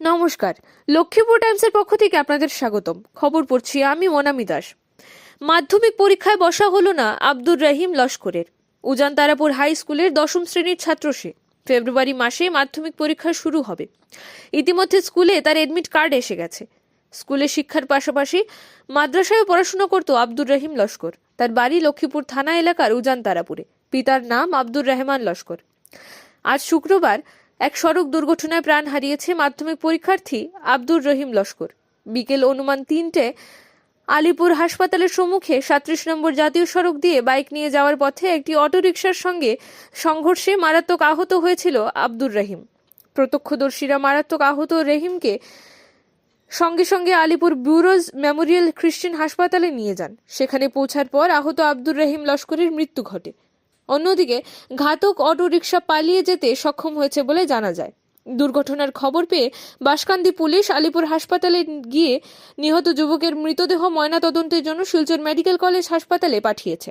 নমস্কার। লক্ষ্মীপুর টাইমসের পক্ষ থেকে আপনাদের স্বাগতম। খবর পড়ছি আমি মনামি দাস। মাধ্যমিক পরীক্ষায় বসা হলো না আব্দুর রহিম লস্করের। উজান তারাপুর হাই স্কুলের দশম শ্রেণির ছাত্র সে। ফেব্রুয়ারি মাসে মাধ্যমিক পরীক্ষা শুরু হবে। ইতিমধ্যে স্কুলে তার এডমিট কার্ড এসে গেছে। স্কুলে শিক্ষার পাশাপাশি মাদ্রাসায় পড়াশোনা করত আব্দুর রহিম লস্কর। তার বাড়ি লক্ষ্মীপুর থানা এলাকার উজান তারাপুরে। পিতার নাম আব্দুর রহমান লস্কর। আজ শুক্রবার এক সড়ক দুর্ঘটনায় প্রাণ হারিয়েছে মাধ্যমিক পরীক্ষার্থী আব্দুর রহিম লস্কর। বিকেল অনুমান তিনটে, আলিপুর হাসপাতালের সম্মুখে সাত্রিশ নম্বর জাতীয় সড়ক দিয়ে বাইক নিয়ে যাওয়ার পথে একটি অটোরিকশার সঙ্গে সংঘর্ষে মারাত্মক আহত হয়েছিল আব্দুর রহিম। প্রত্যক্ষদর্শীরা মারাত্মক আহত রহিমকে সঙ্গে সঙ্গে আলিপুর ব্যুরোজ মেমোরিয়াল খ্রিস্টান হাসপাতালে নিয়ে যান। সেখানে পৌঁছার পর আহত আব্দুর রহিম লস্করের মৃত্যু ঘটে। অন্যদিকে, ঘাতক অটো রিকশা পালিয়ে যেতে সক্ষম হয়েছে বলে জানা যায়। দুর্ঘটনার খবর পেয়ে বাসকান্দি পুলিশ আলিপুর হাসপাতালে গিয়ে নিহত যুবকের মৃতদেহ ময়নাতদন্তের জন্য শিলচর মেডিকেল কলেজ হাসপাতালে পাঠিয়েছে।